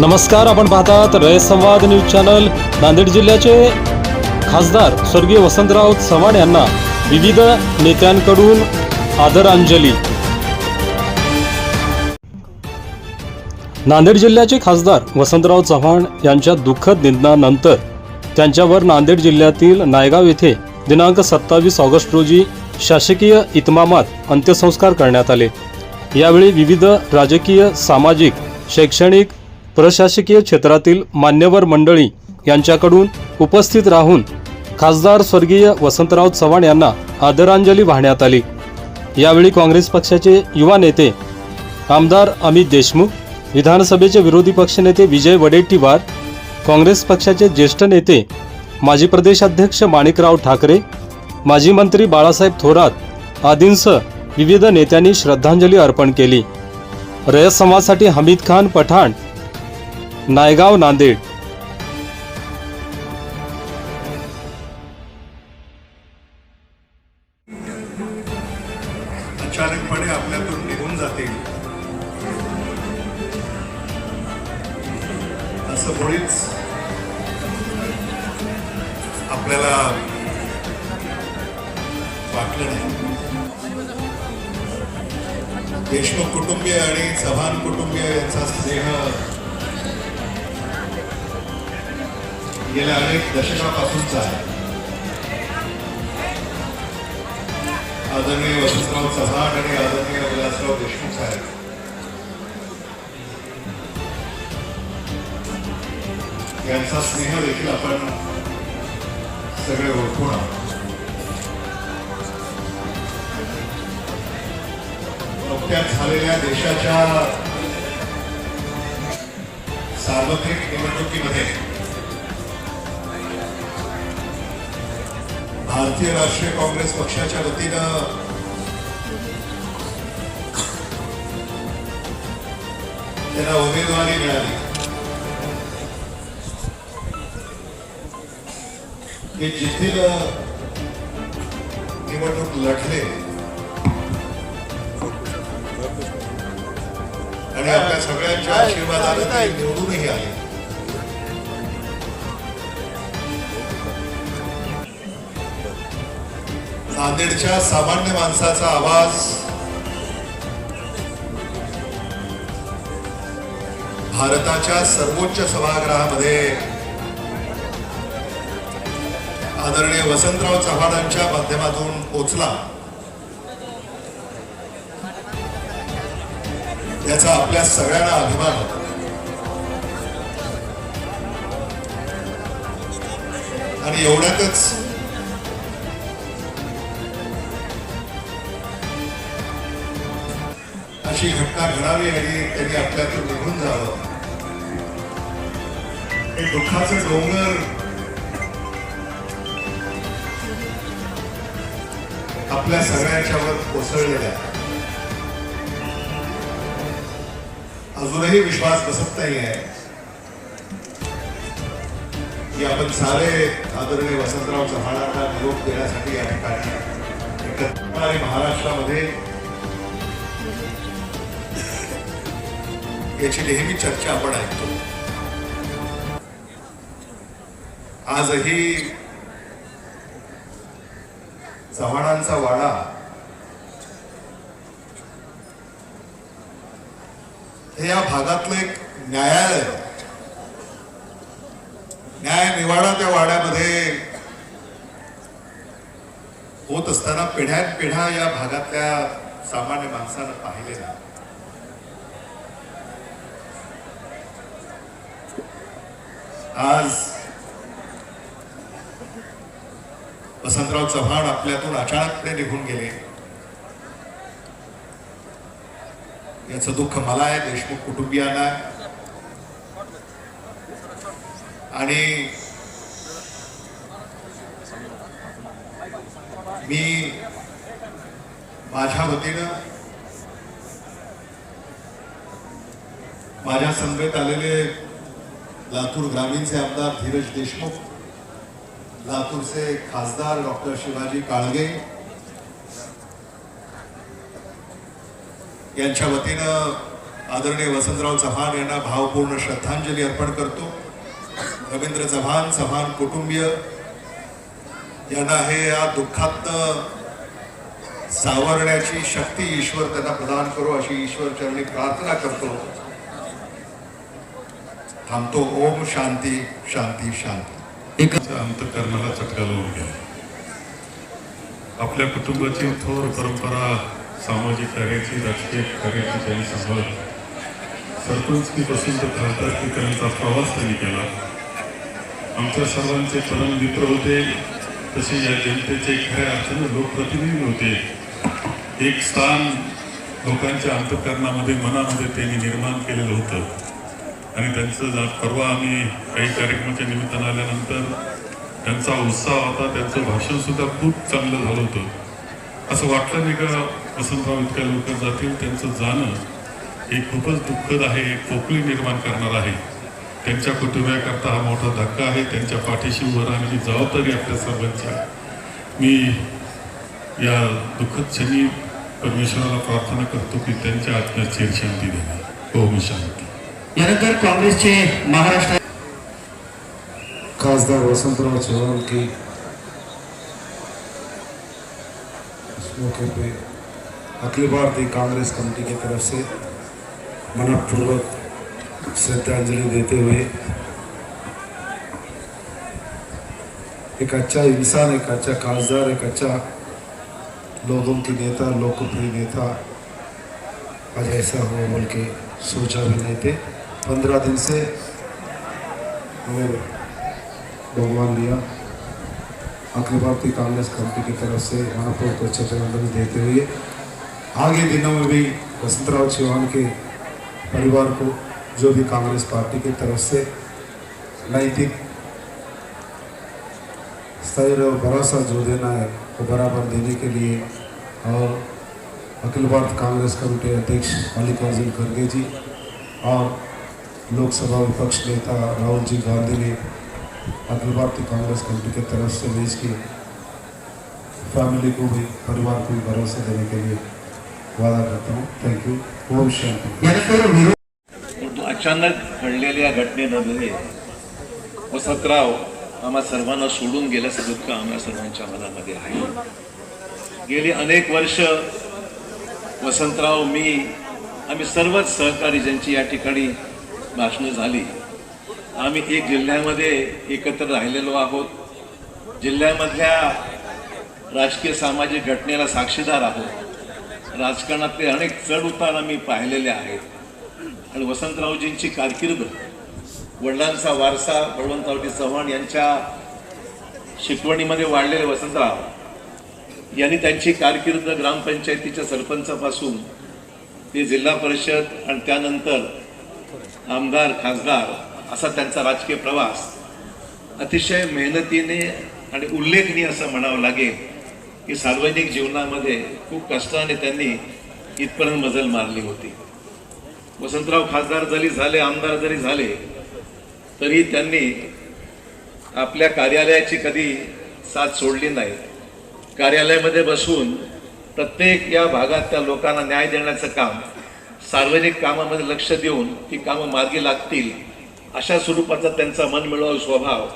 नमस्कार आपण पाहतात रयत संवाद न्यूज चॅनल. नांदेड जिल्ह्याचे खासदार स्वर्गीय वसंतराव चव्हाण यांना विविध नेत्यांकडून आदरांजली. नांदेड जिल्ह्याचे खासदार वसंतराव चव्हाण यांच्या दुःखद निधनानंतर त्यांच्यावर नांदेड जिल्ह्यातील नायगाव येथे दिनांक सत्तावीस ऑगस्ट रोजी शासकीय इतमामात अंत्यसंस्कार करण्यात आले. यावेळी विविध राजकीय सामाजिक शैक्षणिक प्रशासकीय क्षेत्रातील मान्यवर मंडळी यांच्याकडून उपस्थित राहून खासदार स्वर्गीय वसंतराव चव्हाण यांना आदरांजली वाहण्यात आली. यावेळी काँग्रेस पक्षाचे युवा नेते आमदार अमित देशमुख विधानसभेचे विरोधी पक्षनेते विजय वडेट्टीवार काँग्रेस पक्षाचे ज्येष्ठ नेते माजी प्रदेशाध्यक्ष माणिकराव ठाकरे माजी मंत्री बाळासाहेब थोरात आदींसह विविध नेत्यांनी श्रद्धांजली अर्पण केली. रयत समाजसाठी हमीद खान पठाण नायगाव नांदेड. अचानकपणे आपल्यातून निघून जातील असं मुळीच आपल्याला वाटलं नाही. देशमुख कुटुंबीय आणि चव्हाण कुटुंबीय यांचा स्नेह गेल्या अनेक दशकापासूनचा आहे. आदरणीय वसंतराव चव्हाण आणि आदरणीय विलासराव देशमुख साहेब. यांचा स्नेह देखील आपण सगळे ओळखून आहोत. नुकत्याच झालेल्या देशाच्या सार्वत्रिक निवडणुकीमध्ये भारतीय राष्ट्रीय काँग्रेस पक्षाच्या वतीनं त्यांना उमेदवारी मिळाली. हे जिथील निवडणूक लढले. आणि आपल्या सगळ्यांच्या आशीर्वादाने ते निवडूनही आले. नांदेडच्या सामान्य माणसाचा आवाज. भारताच्या सर्वोच्च सभागृहामध्ये आदरणीय वसंतराव चव्हाणांच्या माध्यमातून पोचला. याचा आपल्या सगळ्यांना अभिमान होता. आणि एवढ्यातच अशी घटना घडावी आणि त्यांनी आपल्यातून निघून जावं. हे दुःखाचं डोंगर. आपल्या सगळ्यांच्यावर कोसळलेलं आहे अजूनही विश्वास बसत नाही आहे की आपण सारे आदरणीय वसंतराव चव्हाणांना निरोप देण्यासाठी या ठिकाणी महाराष्ट्रामध्ये. याची नेहमी चर्चा आपण ऐकतो. आजही चव्हाणांचा वाडा हे या भागातलं एक न्यायालय. न्याय निवाडा त्या वाड्यामध्ये होत असताना पिढ्यान पिढ्या या भागातल्या सामान्य माणसानं पाहिलेला आज वसंतराव चव्हाण आपल्यातून अचानकपणे निघून गेले. याचं दुःख मला आहे देशमुख कुटुंबियांना आणि मी माझ्या वतीनं माझ्या समवेत आलेले लातूर ग्रामीणचे आमदार धीरज देशमुख लातूरचे खासदार डॉक्टर शिवाजी काळगे यांच्या वतीनं आदरणीय वसंतराव चव्हाण यांना भावपूर्ण श्रद्धांजली अर्पण करतो. रवींद्र चव्हाण चव्हाण कुटुंबीय यांना हे या दुःखातनं सावरण्याची शक्ती ईश्वर त्यांना प्रदान करो अशी ईश्वर चरणी प्रार्थना करतो. थांबतो. ओम शांती शांती शांती. एक अंतकरणाला चटका लावून घ्या. आपल्या कुटुंबाची थोर परंपरा सामाजिक कार्याची राजकीय कार्याची त्यांनी सांभाळ सरपंचकीपासून तर खासदारकीपर्यंतचा प्रवास त्यांनी केला. आमच्या सर्वांचे परम मित्र होते. तसे या जनतेचे खऱ्या अर्थानं लोकप्रतिनिधी होते. एक स्थान लोकांच्या अंतकरणामध्ये मनामध्ये त्यांनी निर्माण केलेलं होतं. आणि त्यांचं परवा आम्ही काही कार्यक्रमाच्या निमित्तानं आल्यानंतर त्यांचा उत्साह होता त्यांचं भाषणसुद्धा खूप चांगलं झालं होतं. असं वाटलं नाही का वसंतराव इतक्या लोक जातील? त्यांचं जाणं हे खूपच दुःखद आहे एक पोकळी निर्माण करणार आहे. त्यांच्या कुटुंबियाकरता हा मोठा धक्का आहे त्यांच्या पाठीशी उभं राहण्याची जबाबदारी आपल्या सर्वांची मी या दुःखद क्षणी परमेश्वराला प्रार्थना करतो की त्यांच्या आत्म्यात चिरशांती शांती हो ओम शांती यानंतर काँग्रेसचे महाराष्ट्र खासदार वसंतराव चौहान की इस मौके पे अखिल भारतीय कांग्रेस कमेटी की तरफ़ से मनपूर्वक श्रद्धांजलि देते हुए एक अच्छा इंसान, एक अच्छा खासदार, एक अच्छा लोगों की नेता, लोकप्रिय नेता आज ऐसा हो बोल के सोचा भी नहीं थे। पंद्रह दिन से वो भगवान लिया अखिल भारतीय कांग्रेस कमेटी की तरफ़ से महापौर को श्रद्धांजलि देते हुए आगे दिनों में भी वसंतराव चौहान के परिवार को जो भी कांग्रेस पार्टी की तरफ़ से नैतिक स्थैर्य और भरोसा जो देना है, वो बराबर देने के लिए और अखिल भारत कांग्रेस कमेटी अध्यक्ष मल्लिकार्जुन खड़गे जी और लोकसभा विपक्ष नेता राहुल जी गांधी ने अखिल भारतीय कांग्रेस कमेटी की तरफ से देश की फैमिली को भी परिवार को भी भरोसा देने के लिए वादा करता हूँ। Thank you Om Shanti. परंतु अचानक घडलेल्या घटनेमध्ये वसंतराव आम्हा सर्वांना सोडून गेल्याचं दुःख आम्हा सर्वांच्या मनामध्ये आहे. गेली अनेक वर्ष वसंतराव मी आम्ही सर्वच सहकारी ज्यांची या ठिकाणी भाषणं झाली. आम्ही एक जिल्ह्यामध्ये एकत्र राहिलेलो आहोत. जिल्ह्यामधल्या राजकीय सामाजिक घटनेला साक्षीदार आहोत. राजकारणातले अनेक चढउतार आम्ही पाहिलेले आहेत. आणि वसंतरावजींची कारकीर्द वडिलांचा वारसा बळवंतरावजी चव्हाण यांच्या शिकवणीमध्ये वाढलेले वसंतराव यांनी त्यांची कारकीर्द ग्रामपंचायतीच्या सरपंचापासून ते जिल्हा परिषद आणि त्यानंतर आमदार खासदार असा त्यांचा राजकीय प्रवास. अतिशय मेहनतीने आणि उल्लेखनीय असं म्हणावं लागेल की सार्वजनिक जीवनामध्ये खूप कष्टाने त्यांनी इथपर्यंत मजल मारली होती. वसंतराव खासदार जरी झाले आमदार जरी झाले तरी त्यांनी आपल्या कार्यालयाची कधी साथ सोडली नाही. कार्यालयामध्ये बसून प्रत्येक या भागातल्या लोकांना न्याय देण्याचं काम सार्वजनिक कामामध्ये लक्ष देऊन ती कामं मार्गी लागतील अशा स्वरूपाचा त्यांचा मनमिळाव स्वभाव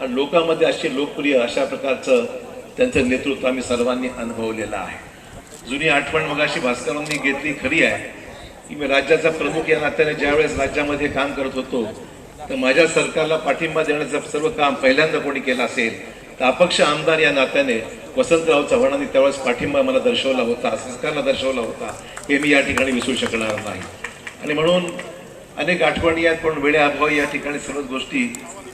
आणि लोकांमध्ये अशी लोकप्रिय अशा प्रकारचं त्यांचं नेतृत्व आम्ही सर्वांनी अनुभवलेलं आहे. जुनी आठवण मगाशी भास्करांनी घेतली खरी आहे. की मी राज्याचा प्रमुख या नात्याने ज्यावेळेस राज्यामध्ये काम करत होतो तर माझ्या सरकारला पाठिंबा देण्याचं सर्व काम पहिल्यांदा कोणी केलं असेल तर अपक्ष आमदार या नात्याने वसंतराव चव्हाणांनी त्यावेळेस पाठिंबा मला दर्शवला होता सरकारला दर्शवला होता हे मी या ठिकाणी विसरू शकणार नाही. आणि म्हणून अनेक आठवणी आहेत पण वेळेअभावी या ठिकाणी सर्वच गोष्टी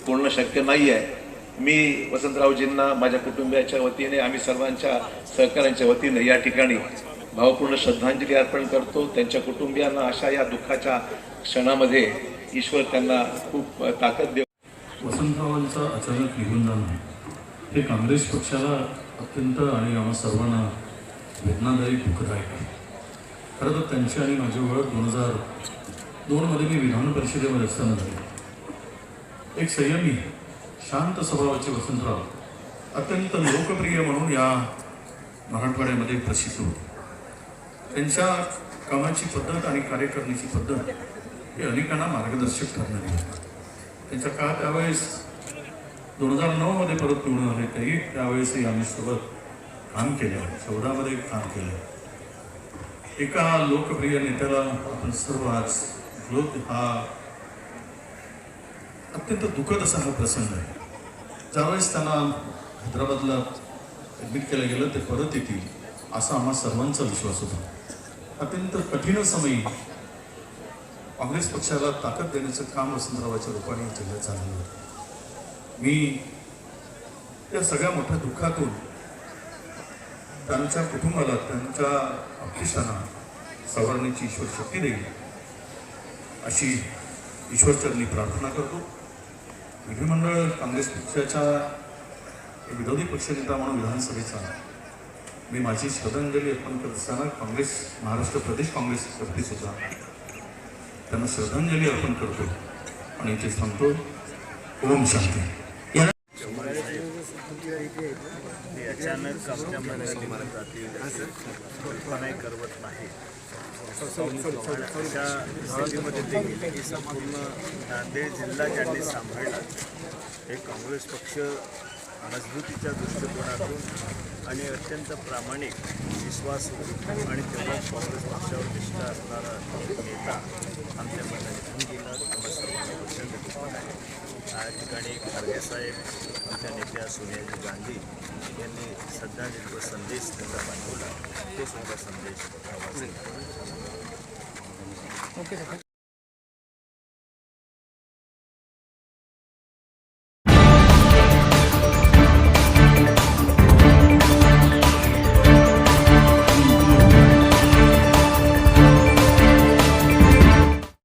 बोलणं शक्य नाही आहे मी वसंतरावजींना माझ्या कुटुंबियाच्या वतीने आम्ही सर्वांच्या सहकाऱ्यांच्या वतीने या ठिकाणी भावपूर्ण श्रद्धांजली अर्पण करतो. त्यांच्या कुटुंबियांना अशा या दुःखाच्या क्षणामध्ये ईश्वर त्यांना खूप ताकद देव वसंतरावांचं अचानक निघून जाणं हे काँग्रेस पक्षाला अत्यंत आणि आम्हा सर्वांना वेदनादायी दुःखद आहे खरं तर त्यांची आणि माझी ओळख दोन हजार दोनमध्ये मी विधान परिषदेमध्ये असताना झाली. एक संयमी शांत स्वभावाचे वसंतराव अत्यंत लोकप्रिय म्हणून या मराठवाड्यामध्ये प्रसिद्ध होते. त्यांच्या कामाची पद्धत आणि कार्य करण्याची पद्धत हे अनेकांना मार्गदर्शक ठरणारी आहे त्यांच्या काळात त्यावेळेस दोन हजार नऊमध्ये परत निवडून आले तरी त्यावेळेसही आम्ही सोबत काम केलं. चौदामध्ये काम केलं. एका लोकप्रिय नेत्याला आपण सर्व आज हा अत्यंत दुःखद असा हा प्रसंग आहे. ज्यावेळेस त्यांना हैदराबादला ॲडमिट केलं गेलं ते परत येतील असा आम्हा सर्वांचा विश्वास होता. अत्यंत कठीण समयी काँग्रेस पक्षाला ताकद देण्याचं काम वसंतरावाच्या रूपाने जिल्ह्यात झालेलं होतं. मी या सगळ्या मोठ्या दुःखातून त्यांच्या कुटुंबाला त्यांच्या अपेक्षांना सवरण्याची ईश्वर शक्ती देईल. अशी ईश्वरचरणी प्रार्थना करतो. विधिमंडळ काँग्रेस पक्षाच्या विरोधी पक्षनेता म्हणून विधानसभेचा मी माझी श्रद्धांजली अर्पण करत असताना काँग्रेस महाराष्ट्र प्रदेश काँग्रेसतर्फे सुद्धा त्यांना श्रद्धांजली अर्पण करतो. आणि इथे सांगतो ओम शांती. अचानक करवत नाही अशा स्थितीमध्ये ते गेले की संपूर्ण नांदेड जिल्हा ज्यांनी सांभाळला हे काँग्रेस पक्ष मजबूतीच्या दृष्टिकोनातून आणि अत्यंत प्रामाणिक विश्वास आणि तेवढाच काँग्रेस पक्षावर निष्ठा असणारा नेता आमच्या निघून गेला आहे या ठिकाणी खारगे साहेब आमच्या नेत्या सोनियाजी गांधी यांनी श्रद्धांजलीचा संदेश त्यांना पाठवला तो सुद्धा संदेश हा वाचला.